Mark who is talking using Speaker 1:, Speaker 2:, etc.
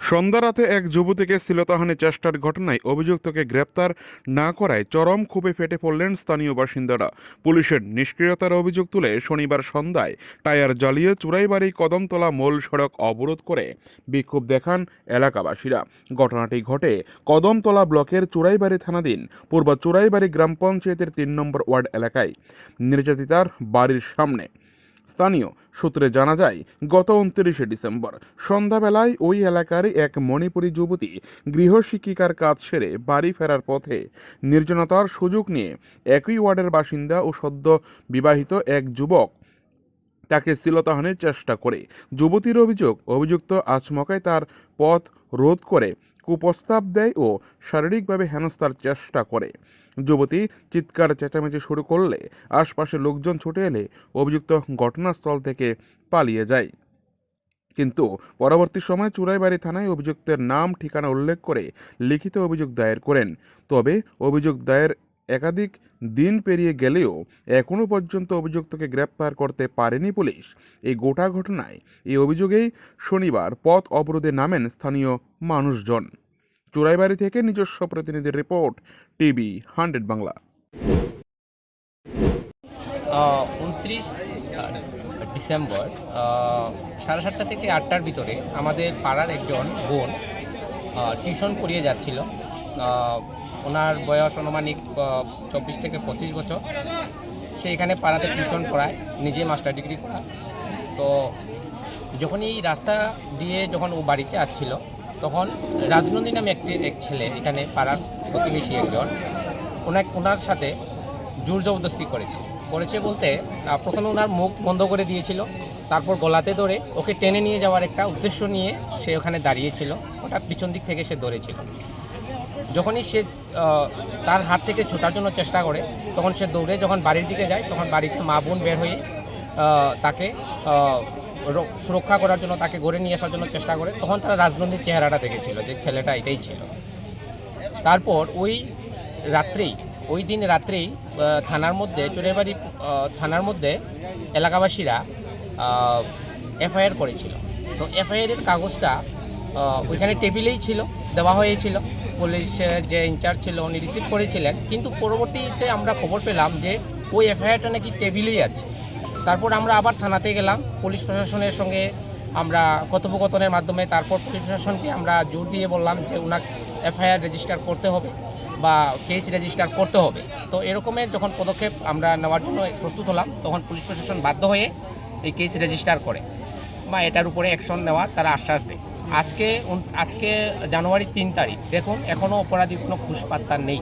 Speaker 1: সন্ধ্যা রাতে এক যুবতীকে শ্লীলতাহানি চেষ্টার ঘটনায় অভিযুক্তকে গ্রেপ্তার না করায় চরম ক্ষোভে ফেটে পড়লেন স্থানীয় বাসিন্দারা। পুলিশের নিষ্ক্রিয়তার অভিযোগ তুলে শনিবার সন্ধ্যায় টায়ার জ্বালিয়ে চুরাইবাড়ি কদমতলা মূল সড়ক অবরোধ করে বিক্ষোভ দেখান এলাকাবাসীরা। ঘটনাটি ঘটে কদমতলা ব্লকের চুরাইবাড়ি থানাধীন, পূর্ব চুরাইবাড়ি গ্রাম পঞ্চায়েতের তিন নম্বর ওয়ার্ড এলাকায়। নির্যাতিতার বাড়ির সামনে। স্থানীয় সূত্রে জানা যায়, গত উনত্রিশে ডিসেম্বর সন্ধ্যাবেলায় ওই এলাকার এক মণিপুরী যুবতী গৃহশিক্ষিকার কাজ সেরে বাড়ি ফেরার পথে নির্জনতার সুযোগ নিয়ে একই ওয়ার্ডের বাসিন্দা ও সদ্য বিবাহিত এক যুবক তাকে শ্লীলতাহানির চেষ্টা করে। যুবতীর অভিযোগ, অভিযুক্ত আচমকায় তার পথ রোধ করে, কুপ্রস্তাব দেয় ও শারীরিকভাবে হেনস্থার চেষ্টা করে। যুবতী চিৎকার, চেঁচামেচি শুরু করলে আশপাশের লোকজন ছুটে এলে অভিযুক্ত ঘটনাস্থল থেকে পালিয়ে যায়। কিন্তু পরবর্তী সময় চুরাইবাড়ি থানায় অভিযুক্তের নাম, ঠিকানা উল্লেখ করে লিখিত অভিযোগ দায়ের করেন। তবে অভিযোগ দায়ের একাধিক দিন পেরিয়ে গেলেও এখনও পর্যন্ত অভিযুক্তকে গ্রেপ্তার করতে পারেনি পুলিশ। এই গোটা ঘটনায় এই অভিযোগেই শনিবার পথ অবরোধে নামেন স্থানীয় মানুষজন। চুরাইবাড়ি থেকে নিজস্ব প্রতিনিধির রিপোর্ট, টিভি হান্ড্রেড বাংলা।
Speaker 2: উনত্রিশ ডিসেম্বর সাড়ে সাতটা থেকে আটটার ভিতরে আমাদের পাড়ার একজন বোন টিউশন করিয়ে যাচ্ছিল। ওনার বয়স আনুমানিক চব্বিশ থেকে পঁচিশ বছর। সে এখানে পাড়াতে টিউশন পড়ায় নিজে মাস্টার ডিগ্রি করায়। তো যখন এই রাস্তা দিয়ে যখন ও বাড়িতে আসছিল, তখন রাজনন্দী নামে একটি, এক ছেলে এখানে পাড়ার প্রতিবেশী একজন ওনার ওনার সাথে জোর জবরদস্তি করেছে। করেছে বলতে প্রথমে ওনার মুখ বন্ধ করে দিয়েছিল, তারপর গলাতে ধরে ওকে টেনে নিয়ে যাওয়ার একটা উদ্দেশ্য নিয়ে সে ওখানে দাঁড়িয়েছিল ওটা পিছন দিক থেকে সে ধরেছিল যখনই সে তার হাত থেকে ছোটার জন্য চেষ্টা করে, তখন সে দৌড়ে যখন বাড়ির দিকে যায়, তখন বাড়িতে মা বোন বের হয়ে তাকে সুরক্ষা করার জন্য, তাকে গড়ে নিয়ে আসার জন্য চেষ্টা করে, তখন তারা রাজনন্দির চেহারাটা দেখেছিল যে ছেলেটা এটাই ছিল। তারপর ওই রাত্রেই, ওই দিন রাত্রেই থানার মধ্যে, চোরেবাড়ি থানার মধ্যে এলাকাবাসীরা এফআইআর করেছিল। তো এফআইআরের কাগজটা ওইখানে টেবিলেই ছিল, দেওয়া হয়েছিল। পুলিশের যে ইনচার্জ ছিল, উনি রিসিভ করেছিলেন। কিন্তু পরবর্তীতে আমরা খবর পেলাম যে ওই এফআইআরটা নাকি টেবিলেই আছে। তারপর আমরা আবার থানাতে গেলাম। পুলিশ প্রশাসনের সঙ্গে আমরা কথোপকথনের মাধ্যমে তারপর পুলিশ প্রশাসনকে আমরা জোর দিয়ে বললাম যে ওনাকে এফআইআর রেজিস্টার করতে হবে বা কেস রেজিস্টার করতে হবে। তো এরকমের যখন পদক্ষেপ আমরা নেওয়ার জন্য প্রস্তুত হলাম, তখন পুলিশ প্রশাসন বাধ্য হয়ে এই কেস রেজিস্টার করে। বা এটার উপরে অ্যাকশন নেওয়ার তারা আশ্বাস দেয়। আজকে আজকে জানুয়ারি তিন তারিখ। দেখুন এখনও অপরাধী কোনো খুশপাত্তা নেই।